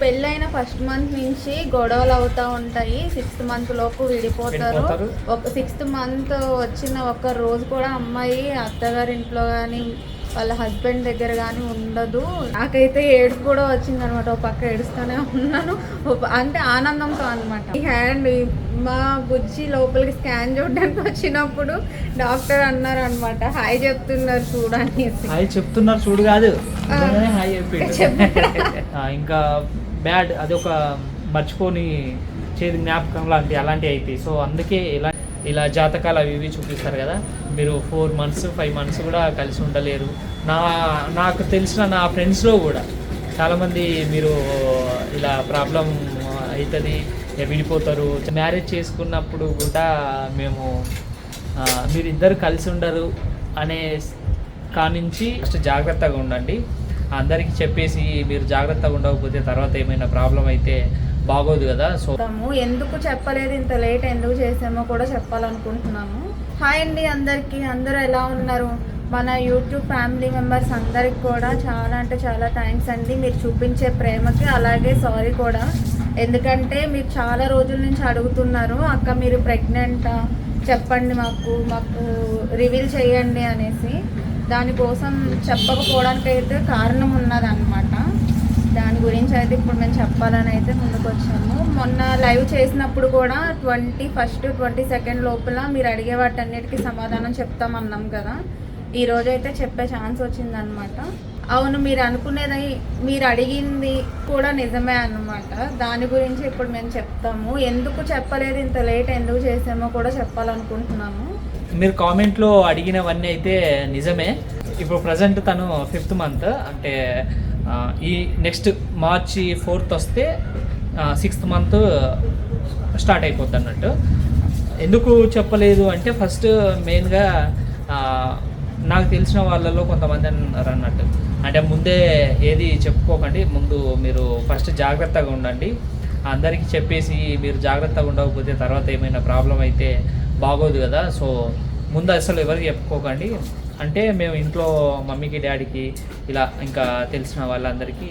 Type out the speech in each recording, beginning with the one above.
పెళ్ళైన first month నుంచి గొడవలు అవుతా ఉంటాయి సిక్స్త్ మంత్ లోపు విడిపోతారు. ఒక సిక్స్త్ మంత్ వచ్చిన ఒక రోజు కూడా అమ్మాయి అత్తగారి ఇంట్లో కానీ వాళ్ళ హస్బెండ్ దగ్గర కానీ ఉండదు. నాకైతే ఏడుపు కూడా వచ్చింది అనమాట ఒక పక్క ఏడుస్తూనే ఉన్నాను. అంటే ఆనందంతో అనమాట ఈ హ్యాండ్ మా బుజ్జి లోపలికి స్కాన్ చూడడానికి వచ్చినప్పుడు డాక్టర్ అన్నారు అనమాట హాయ్ చెప్తున్నారు చూడనేసి హాయ్ చెప్తున్నారు చూడు కాదు. హాయ్ ఇంకా బ్యాడ్ అది ఒక మర్చిపోని చేదు జ్ఞాపకం లాంటి అలాంటివి అవుతాయి సో అందుకే ఇలా ఇలా జాతకాలు అవి ఇవి చూపిస్తారు కదా. మీరు ఫోర్ మంత్స్ ఫైవ్ మంత్స్ కూడా కలిసి ఉండలేరు. నా నాకు తెలిసిన నా ఫ్రెండ్స్లో కూడా చాలామంది మీరు ఇలా ప్రాబ్లం అవుతుంది విడిపోతారు. మ్యారేజ్ చేసుకున్నప్పుడు కూడా మేము మీరు ఇద్దరు కలిసి ఉండరు అనే కానించి ఫస్ట్ జాగ్రత్తగా ఉండండి. అందరికీ చెప్పేసి మీరు జాగ్రత్తగా ఉండకపోతే తర్వాత ఏమైనా ప్రాబ్లం అయితే బాగోదు కదా సో ఎందుకు చెప్పలేదు ఇంత లేట్ ఎందుకు చేసామో కూడా చెప్పాలనుకుంటున్నాము. హాయ్ అండి అందరికీ అందరూ ఎలా ఉన్నారు? మన యూట్యూబ్ ఫ్యామిలీ మెంబర్స్ అందరికి కూడా చాలా అంటే చాలా థ్యాంక్స్ అండి. మీరు చూపించే ప్రేమకి అలాగే సారీ కూడా. ఎందుకంటే మీరు చాలా రోజుల నుంచి అడుగుతున్నారు అక్క మీరు ప్రెగ్నెంటా చెప్పండి మాకు మాకు రివీల్ చేయండి అనేసి. దానికోసం చెప్పకపోవడానికి అయితే కారణం ఉన్నదన్నమాట. దాని గురించి అయితే ఇప్పుడు మేము చెప్పాలని అయితే ముందుకు వచ్చాము మొన్న లైవ్ చేసినప్పుడు కూడా ట్వంటీ ఫస్ట్ ట్వంటీ సెకండ్ లోపల మీరు అడిగే వాటన్నిటికీ సమాధానం చెప్తామన్నాం కదా. ఈ రోజు అయితే చెప్పే ఛాన్స్ వచ్చిందనమాట అవును మీరు అనుకునేది మీరు అడిగింది కూడా నిజమే అన్నమాట. దాని గురించి ఇప్పుడు మేము చెప్తాము. ఎందుకు చెప్పలేదు ఇంత లేట్ ఎందుకు చేసామో కూడా చెప్పాలనుకుంటున్నాము. మీరు కామెంట్లో అడిగినవన్నీ అయితే నిజమే. ఇప్పుడు ప్రజెంట్ తను ఫిఫ్త్ మంత్. అంటే ఈ నెక్స్ట్ మార్చి ఫోర్త్ వస్తే సిక్స్త్ మంత్ స్టార్ట్ అయిపోద్ది అన్నట్టు. ఎందుకు చెప్పలేదు అంటే ఫస్ట్ మెయిన్గా నాకు తెలిసిన వాళ్ళలో కొంతమంది అన్నారు అన్నట్టు. అంటే ముందే ఏది చెప్పుకోకండి ముందు మీరు ఫస్ట్ జాగ్రత్తగా ఉండండి. అందరికీ చెప్పేసి మీరు జాగ్రత్తగా ఉండకపోతే తర్వాత ఏమైనా ప్రాబ్లం అయితే బాగోదు కదా. సో ముందు అసలు ఎవరికి చెప్పుకోకండి. అంటే మేము ఇంట్లో మమ్మీకి డాడీకి ఇలా ఇంకా తెలిసిన వాళ్ళందరికీ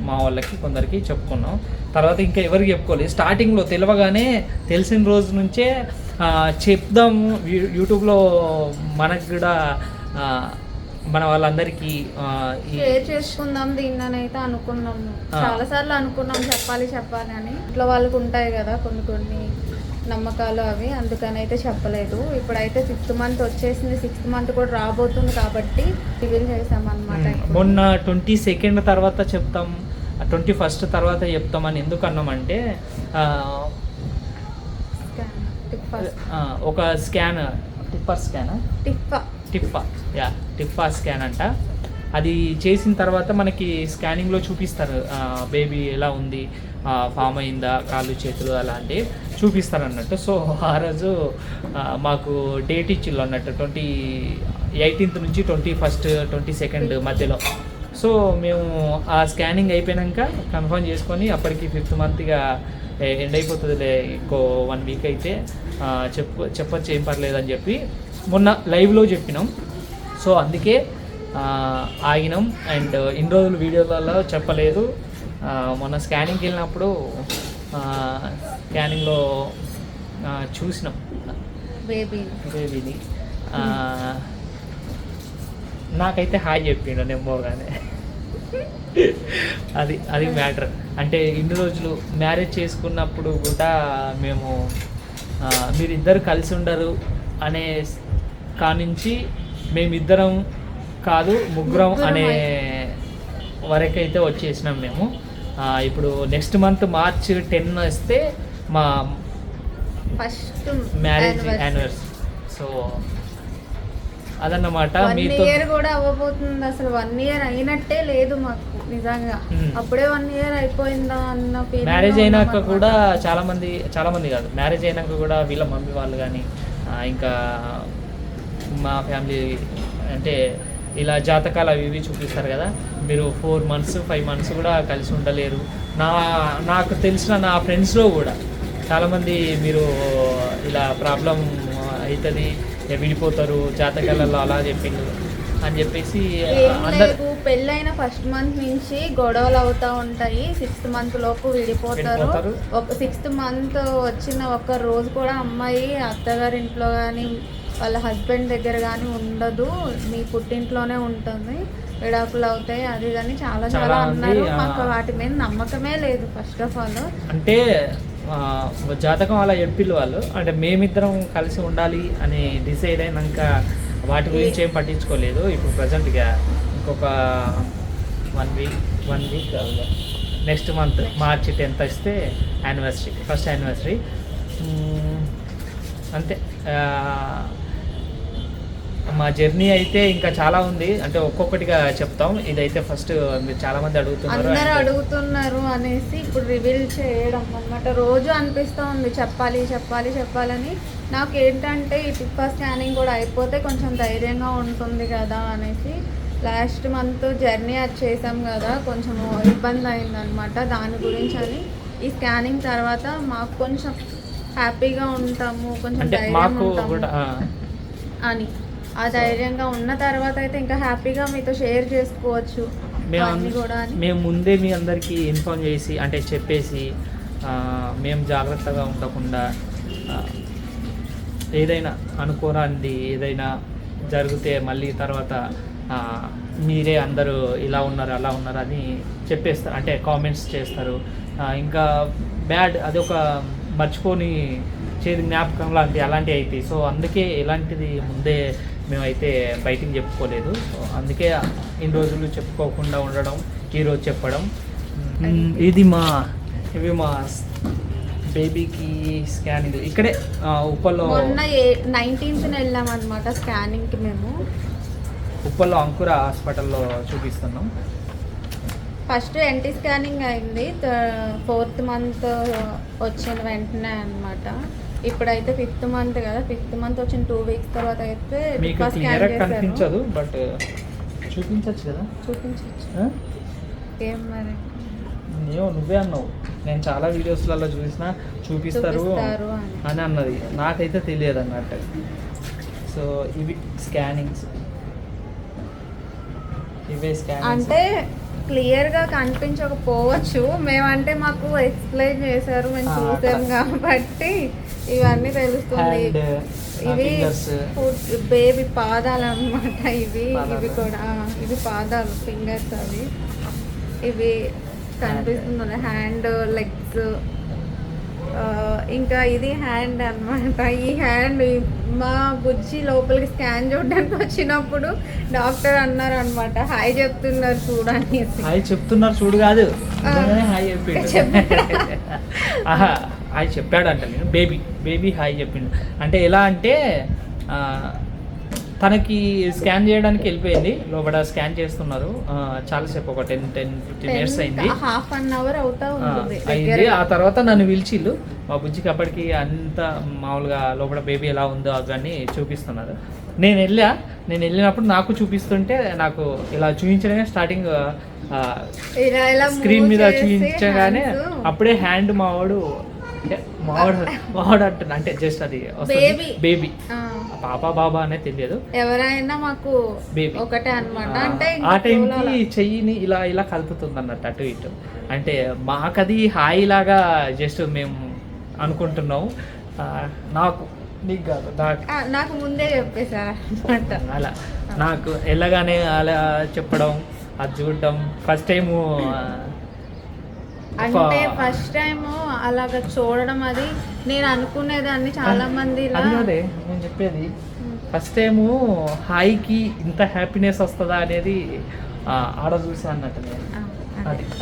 మా వాళ్ళకి కొందరికి చెప్పుకున్నాం. తర్వాత ఇంకా ఎవరికి చెప్పుకోలేదు. స్టార్టింగ్లో తెలియగానే తెలిసిన రోజు నుంచే చెప్దాము. యూట్యూబ్లో మనకు కూడా మన వాళ్ళందరికీ షేర్ చేసుకుందాం దీన్ని అయితే అనుకున్నాము. ఆ. చాలా సార్లు అనుకున్నాం చెప్పాలి చెప్పాలి అని. ఇంట్లో వాళ్ళకు ఉంటాయి కదా కొన్ని కొన్ని నమ్మకాలు అవి అందుకని అయితే చెప్పలేదు. ఇప్పుడైతే ఫిఫ్త్ మంత్ వచ్చేసింది. సిక్స్త్ మంత్ కూడా రాబోతుంది కాబట్టి రివీల్ చేసామన్నమాట. మొన్న ట్వంటీ సెకండ్ తర్వాత చెప్తాం ట్వంటీ ఫస్ట్ తర్వాత చెప్తామని ఎందుకు అన్నామంటే ఒక scan TIFFA scan TIFFA. TIFFA yeah TIFFA scan అంట. అది చేసిన తర్వాత మనకి స్కానింగ్లో చూపిస్తారు. బేబీ ఎలా ఉంది? ఫామ్ అయిందా? కాళ్ళు చేతులు అలాంటి చూపిస్తారు అన్నట్టు సో ఆ రోజు మాకు డేట్ ఇచ్చిళ్ళు అన్నట్టు. ట్వంటీ ఎయిటీన్త్ నుంచి ట్వంటీ ఫస్ట్ ట్వంటీ సెకండ్ మధ్యలో. సో మేము ఆ స్కానింగ్ అయిపోయాక కన్ఫర్మ్ చేసుకొని అప్పటికి ఫిఫ్త్ మంత్గా ఎండ్ అయిపోతుందిలే ఇంకో వన్ వీక్ అయితే ఆ, చెప్పు చెప్పచ్చు ఏం పర్లేదని చెప్పి మొన్న లైవ్లో చెప్పినాం. సో అందుకే ఆగినాం. అండ్ ఇన్ని రోజులు వీడియోలలో చెప్పలేదు. మొన్న స్కానింగ్కి వెళ్ళినప్పుడు స్కానింగ్లో చూసినాం. బేబీ బేబీని నాకైతే హాయ్ చెప్పిండు నేను పోగానే అది అది మ్యాటర్. అంటే ఇన్ని రోజులు మ్యారేజ్ చేసుకున్నప్పుడు కూడా మేము మీరిద్దరు కలిసి ఉండరు అనే కానించి మేమిద్దరం కాదు ముగ్గురం అనే వరకైతే వచ్చేసినాం మేము. ఇప్పుడు నెక్స్ట్ మంత్ మార్చ్ టెన్ వస్తే మా ఫస్ట్ మ్యారేజ్ యానివర్సరీ సో అదన్నమాట. వన్ ఇయర్ కూడా అవ్వబోతుంది అసలు. వన్ ఇయర్ అయినట్టే లేదు మాకు నిజంగా. Hmm. అప్పుడే వన్ ఇయర్ అయిపోయిందా అన్న మ్యారేజ్ అయినాక. కూడా చాలా మంది చాలా మంది కాదు. మ్యారేజ్ అయినాక కూడా వీళ్ళ మమ్మీ వాళ్ళు కానీ ఇంకా మా ఫ్యామిలీ అంటే ఇలా జాతకాలు అవి ఇవి చూపిస్తారు కదా. మీరు ఫోర్ మంత్స్ ఫైవ్ మంత్స్ కూడా కలిసి ఉండలేరు. నా నాకు తెలిసిన నా ఫ్రెండ్స్లో కూడా చాలామంది మీరు ఇలా ప్రాబ్లం అవుతుంది విడిపోతారు జాతకాలలో అలా చెప్పిండు అని చెప్పేసి పెళ్ళైన ఫస్ట్ మంత్ నుంచి గొడవలు అవుతా ఉంటాయి. సిక్స్త్ మంత్ లోపు విడిపోతారు. ఒక సిక్స్త్ మంత్ వచ్చిన ఒక రోజు కూడా అమ్మాయి అత్తగారి ఇంట్లో కానీ వాళ్ళ హస్బెండ్ దగ్గర కానీ ఉండదు. మీ పుట్టింట్లోనే ఉంటుంది. విడాకులు అవుతాయి. అది కానీ చాలా చాలా అన్నారు. మాకు వాటి మీద నమ్మకమే లేదు ఫస్ట్ ఆఫ్ ఆల్. అంటే జాతకం అలా చెప్పిల్లు వాళ్ళు. అంటే మేమిద్దరం కలిసి ఉండాలి అని డిసైడ్ అయినాక వాటి గురించి ఏం పట్టించుకోలేదు. ఇప్పుడు ప్రజెంట్గా ఇంకొక one week one week next month March tenth వస్తే యానివర్సరీ ఫస్ట్ యానివర్సరీ. అంతే. మా జర్నీ అయితే ఇంకా చాలా ఉంది. అంటే ఒక్కొక్కటిగా చెప్తాం. ఇదైతే ఫస్ట్ మీరు చాలా మంది అడుగుతున్నారు. అందరూ అడుగుతున్నారు అనేసి ఇప్పుడు రివీల్ చేయడం అన్నమాట. రోజు అనిపిస్తూ ఉంది. చెప్పాలి చెప్పాలి చెప్పాలని. నాకు ఏంటంటే ఈ టిప్పా స్కానింగ్ కూడా అయిపోతే కొంచెం ధైర్యంగా ఉంటుంది కదా అనేసి లాస్ట్ మంత్ జర్నీ అది చేసాం కదా. కొంచెం ఇబ్బంది అయిందనమాట దాని గురించి అని. ఈ స్కానింగ్ తర్వాత మాకు కొంచెం హ్యాపీగా ఉంటాము. కొంచెం ధైర్యం ఉంటాము అని. ఆ ధైర్యంగా ఉన్న తర్వాత అయితే ఇంకా హ్యాపీగా మీతో షేర్ చేసుకోవచ్చు. మేము ముందే మీ అందరికీ ఇన్ఫార్మ్ చేసి అంటే చెప్పేసి మేము జాగ్రత్తగా ఉండకుండా ఏదైనా అనుకోరాంది ఏదైనా జరిగితే మళ్ళీ తర్వాత మీరే అందరూ ఇలా ఉన్నారు అలా ఉన్నారు అని చెప్పేస్తారు అంటే కామెంట్స్ చేస్తారు. ఇంకా బ్యాడ్ అదొక మర్చిపోని చేదు జ్ఞాపకం లాంటి అలాంటివి అవుతాయి సో అందుకే ఎలాంటిది ముందే మేమైతే బయటికి చెప్పుకోలేదు. అందుకే ఇన్ని రోజులు చెప్పుకోకుండా ఉండడం ఈరోజు చెప్పడం. ఇది మా ఇవి మా బేబీకి స్కానింగ్. ఇక్కడే ఉప్పల్లో నైన్టీన్త్ వెళ్ళాం అనమాట స్కానింగ్కి మేము. ఉప్పల్లో అంకుర హాస్పిటల్లో చూపిస్తున్నాం. ఫస్ట్ ఎన్టీ స్కానింగ్ అయింది. ఫోర్త్ మంత్ వచ్చిన వెంటనే అన్నమాట. ఇప్పుడైతే ఫిఫ్త్ మంత్ కదా ఫిఫ్త్ మంత్ వచ్చిన టూ వీక్స్ తర్వాత అయితే మీకు కనిపించదు బట్ చూపించచ్చు కదా? చూపించచ్చు? ఏం మరి? ఏమో నువ్వే అన్నావు. నేను చాలా వీడియోస్లలో చూసిన చూపిస్తారు అని. అని అన్నది. నాకైతే తెలియదు అన్నట్టు. సో ఇవి స్కానింగ్స్ ఇవే స్కానింగ్స్ అంటే క్లియర్గా కనిపించకపోవచ్చు. మేమంటే మాకు ఎక్స్ప్లెయిన్ చేశారు మేము చూసాం. కాబట్టి ఇవన్నీ తెలుస్తుంది. హ్యాండ్ ఇవి ఫింగర్స్ బేబీ పాదాలు అన్నమాట ఇవి. ఇవి కూడా ఇవి పాదాలు ఫింగర్స్ అవి. ఇవి కనిపిస్తుంది హ్యాండ్ లెగ్స్ ఇంకా ఇది హ్యాండ్ అన్నమాట. ఈ హ్యాండ్ మా బుజ్జి లోపలికి స్కాన్ చూడడానికి వచ్చినప్పుడు డాక్టర్ అన్నారు అనమాట హాయ్ చెప్తున్నారు చూడని హాయ్ చెప్తున్నారు చూడు కాదు. హాయ్ హాయ్ చెప్పాడు. అంట నేను. బేబీ బేబీ హాయ్ చెప్పిండు. అంటే ఎలా అంటే తనకి స్కాన్ చేయడానికి వెళ్ళిపోయింది. లోపల స్కాన్ చేస్తున్నారు. చాలాసేపు ఒక టెన్ టెన్ ఫిఫ్టీన్ మినిట్స్ అయింది. హాఫ్ అన్ అవర్ అవుతా అయింది. ఆ తర్వాత నన్ను పిలిచిళ్ళు మా బుజ్జికి అప్పటికి అంత మామూలుగా లోపల బేబీ ఎలా ఉందో అవన్నీ చూపిస్తున్నారు. నేను వెళ్ళా. నేను వెళ్ళినప్పుడు నాకు చూపిస్తుంటే నాకు ఇలా చూపించడమే స్టార్టింగ్ స్క్రీన్ మీద చూపించగానే అప్పుడే హ్యాండ్ మావాడు మావాడు మావాడు అంటున్నా అంటే జస్ట్ అది. బేబీ ఆ, పాప బాబా అనే తెలియదు. ఎవరైనా మాకు Baby. ఒకటే అన్నమాట. ఆ, అంటే ఆ టైంకి. చెయ్యిని ఇలా ఇలా కలుపుతుంది అన్నట్టు అటు ఇటు. అంటే మాకది హాయి లాగా జస్ట్ మేము అనుకుంటున్నాం. నాకు నీకు కాదు నాకు. నాకు ముందే చెప్పేశారు అనమాట అలా. నాకు వెళ్ళగానే అలా చెప్పడం అది చూడడం ఫస్ట్ టైము అంటే ఫస్ట్ టైం అలాగ చూడడం అది నేను అనుకునేదాన్ని చాలా మంది అది కాదే నేను చెప్పేది. ఫస్ట్ టైము హాయికి ఇంత హ్యాపీనెస్ వస్తుందా అనేది ఆడ చూసా అన్నట్టు నేను.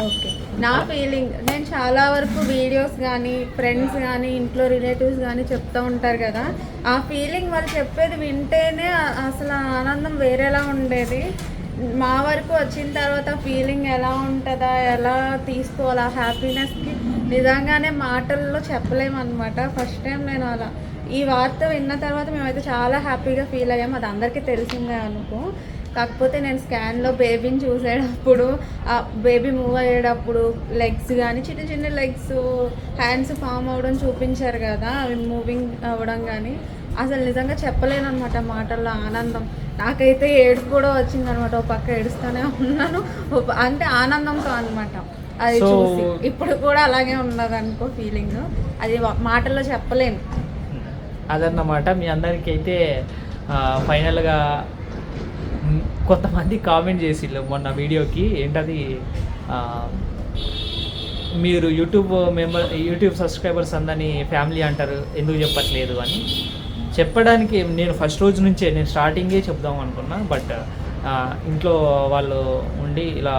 ఓకే. నా ఫీలింగ్ నేను చాలా వరకు వీడియోస్ కానీ ఫ్రెండ్స్ కానీ ఇంట్లో రిలేటివ్స్ కానీ చెప్తూ ఉంటారు కదా ఆ ఫీలింగ్ వాళ్ళు చెప్పేది వింటేనే అసలు ఆనందం వేరేలా ఉండేది. మా వరకు వచ్చిన తర్వాత ఫీలింగ్ ఎలా ఉంటుందా ఎలా తీసుకోవాలి ఆ హ్యాపీనెస్కి నిజంగానే మాటల్లో చెప్పలేమన్నమాట. ఫస్ట్ టైం నేను అలా. ఈ వార్త విన్న తర్వాత మేమైతే చాలా హ్యాపీగా ఫీల్ అయ్యాం. అది అందరికీ తెలిసిందే అనుకో. కాకపోతే నేను స్కాన్లో బేబీని చూసేటప్పుడు ఆ బేబీ మూవ్ అయ్యేటప్పుడు లెగ్స్ కానీ చిన్న చిన్న లెగ్స్ హ్యాండ్స్ ఫామ్ అవ్వడం చూపించారు కదా అవి మూవింగ్ అవ్వడం కానీ అసలు నిజంగా చెప్పలేను అనమాట మాటల్లో ఆనందం. నాకైతే ఏడుపు కూడా వచ్చింది అనమాట ఒక పక్క ఏడుస్తూనే ఉన్నాను. అంటే ఆనందంతో అనమాట అది చూసి. ఇప్పుడు కూడా అలాగే ఉన్నది అనుకో ఫీలింగ్ అది మాటల్లో చెప్పలేను. అదన్నమాట. మీ అందరికీ అయితే ఫైనల్గా కొంతమంది కామెంట్ చేసిళ్ళు మొన్న వీడియోకి. ఏంటది? మీరు యూట్యూబ్ మెంబర్ యూట్యూబ్ సబ్స్క్రైబర్స్ అందరినీ ఫ్యామిలీ అంటారు. ఎందుకు చెప్పట్లేదు అని. చెప్పడానికి నేను ఫస్ట్ రోజు నుంచే నేను స్టార్టింగే చెప్దాం అనుకున్నా బట్ ఇంట్లో వాళ్ళు ఉండి ఇలా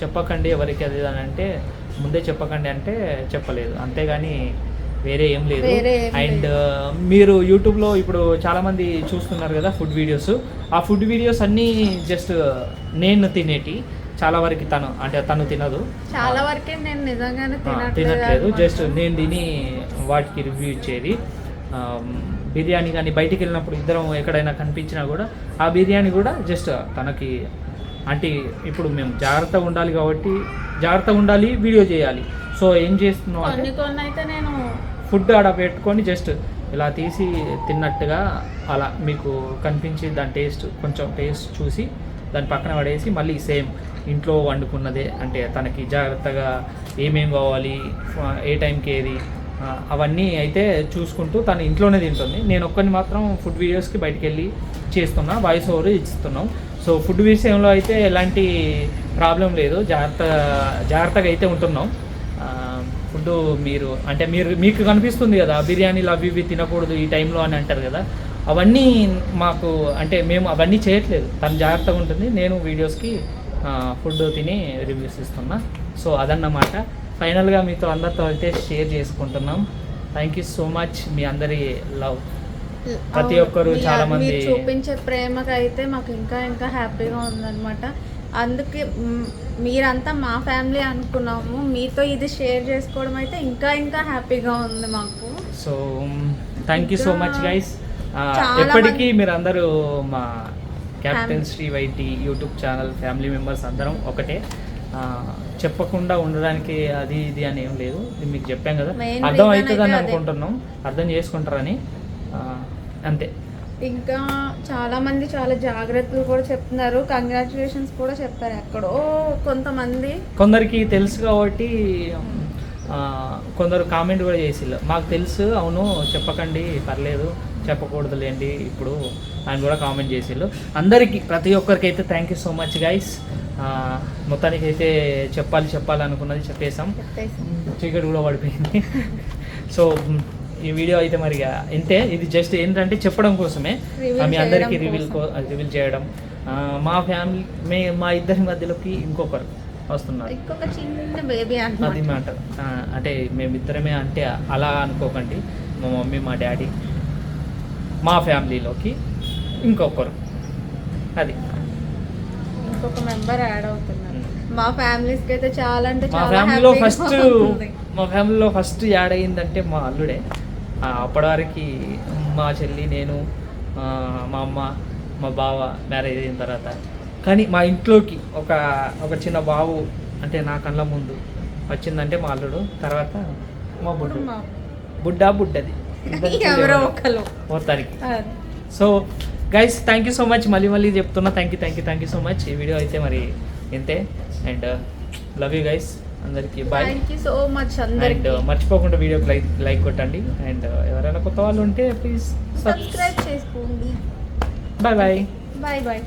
చెప్పకండి ఎవరికి అది అని అంటే ముందే చెప్పకండి అంటే చెప్పలేదు. అంతేగాని వేరే ఏం లేదు. అండ్. మీరు యూట్యూబ్లో ఇప్పుడు చాలామంది చూస్తున్నారు కదా ఫుడ్ వీడియోస్ ఆ ఫుడ్ వీడియోస్ అన్నీ జస్ట్ నేను తినేటి చాలా వరకు తను అంటే తను తినదు. చాలా వరకే నేను నిజంగానే తినట్లేదు. జస్ట్ నేను తిని వాటికి రివ్యూ ఇచ్చేది. బిర్యానీ కానీ బయటికి వెళ్ళినప్పుడు ఇద్దరం ఎక్కడైనా కనిపించినా కూడా ఆ బిర్యానీ కూడా జస్ట్ తనకి అంటే ఇప్పుడు మేము జాగ్రత్తగా ఉండాలి కాబట్టి జాగ్రత్తగా ఉండాలి వీడియో చేయాలి. సో ఏం చేస్తున్నాం ఫుడ్ ఆడ పెట్టుకొని జస్ట్ ఇలా తీసి తిన్నట్టుగా అలా మీకు కనిపించి దాని టేస్ట్ కొంచెం టేస్ట్ చూసి దాని పక్కన పడేసి మళ్ళీ సేమ్ ఇంట్లో వండుకున్నదే. అంటే తనకి జాగ్రత్తగా ఏమేం కావాలి ఏ టైంకి ఏది అవన్నీ అయితే చూసుకుంటూ తను ఇంట్లోనే తింటుంది. నేను ఒక్కరిని మాత్రం ఫుడ్ వీడియోస్కి బయటికి వెళ్ళి చేస్తున్నా వాయిస్ ఓవర్ ఇస్తున్నాం. సో ఫుడ్ విషయంలో అయితే ఎలాంటి ప్రాబ్లం లేదు. జాగ్రత్త జాగ్రత్తగా అయితే ఉంటున్నాం. ఫుడ్ మీరు అంటే మీరు మీకు కనిపిస్తుంది కదా బిర్యానీలు అవి ఇవి తినకూడదు ఈ టైంలో అని అంటారు కదా. అవన్నీ మాకు అంటే మేము అవన్నీ చేయట్లేదు. తను జాగ్రత్తగా ఉంటుంది. నేను వీడియోస్కి ఫుడ్ తిని రివ్యూస్ ఇస్తున్నా. సో అదన్నమాట. ఫైనల్గా మీతో అందరితో అయితే షేర్ చేసుకుంటున్నాం. థ్యాంక్ యూ సో మచ్ మీ అందరి లవ్. ప్రతి. ఒక్కరు చాలా మంది- చూపించే ప్రేమకి అయితే మాకు ఇంకా ఇంకా హ్యాపీగా ఉందన్నమాట. అందుకే మీరంతా మా ఫ్యామిలీ అనుకున్నాము. మీతో ఇది షేర్ చేసుకోవడం అయితే ఇంకా ఇంకా హ్యాపీగా ఉంది మాకు. So thank you so much guys ఎప్పటికీ మంది- మీరు అందరూ మా captain. Sri YT YouTube channel family members అందరం ఒకటే. చెప్పకుండా ఉండడానికి అది ఇది అని ఏం లేదు. ఇది మీకు చెప్పాం కదా. అర్థం అవుతుందని. అనుకుంటున్నాం. అర్థం చేసుకుంటారని అంతే. ఇంకా చాలా మంది చాలా జాగ్రత్తలు కూడా చెప్తున్నారు. కంగ్రాచులేషన్స్ కూడా చెప్పారు ఎక్కడో కొంతమంది. కొందరికి తెలుసు కాబట్టి కొందరు కామెంట్ కూడా చేసిల్లు మాకు తెలుసు అవును చెప్పకండి పర్లేదు చెప్పకూడదులేండి ఇప్పుడు ఆయన కూడా కామెంట్ చేసిల్లు అందరికీ ప్రతి ఒక్కరికి అయితే thank you so much guys మొత్తానికి అయితే చెప్పాలి చెప్పాలి అనుకున్నది చెప్పేసాం చీకటి కూడా పడిపోయింది. సో ఈ వీడియో అయితే మరి ఇంతే. ఇది జస్ట్ ఏంటంటే చెప్పడం కోసమే. మీ అందరికీ రివీల్. రివీల్ చేయడం. మా ఫ్యామిలీ మే మా ఇద్దరి మధ్యలోకి ఇంకొకరు వస్తున్నారు. ఇంకొక చిన్న బేబీ అది ఆ, అంటే మేమిద్దరమే అంటే అలా అనుకోకండి. మా మమ్మీ మా డాడీ మా ఫ్యామిలీలోకి ఇంకొకరు. అది. ఇంకొక మెంబర్ యాడ్ అవుతున్నారు. మా ఫ్యామిలీస్కి అయితే చాలా అంటే మా ఫ్యామిలీలో ఫస్ట్. మా ఫ్యామిలీలో ఫస్ట్ యాడ్ అయ్యిందంటే మా అల్లుడే. ఆ, అప్పటి వరకు మా చెల్లి నేను మా అమ్మ మా బావ మ్యారేజ్ అయిన తర్వాత. కానీ మా ఇంట్లోకి ఒక ఒక చిన్న బావు అంటే నా కళ్ళ ముందు వచ్చిందంటే మా అల్లుడు. తర్వాత మా బుడ్డు. బుడ్డా బుడ్డది. మొత్తానికి. So guys thank you so much మళ్ళీ మళ్ళీ చెప్తున్నా. Thank you thank you thank you so much ఈ వీడియో అయితే మరి ఇంతే. అండ్ లవ్ యూ గైస్ అందరికీ బాయ్ సో మచ్ అండ్ మర్చిపోకుండా వీడియోకి లైక్ లైక్ కొట్టండి. అండ్ ఎవరైనా కొత్త వాళ్ళు ఉంటే ప్లీజ్ సబ్స్క్రైబ్ చేసుకోండి. Bye bye bye bye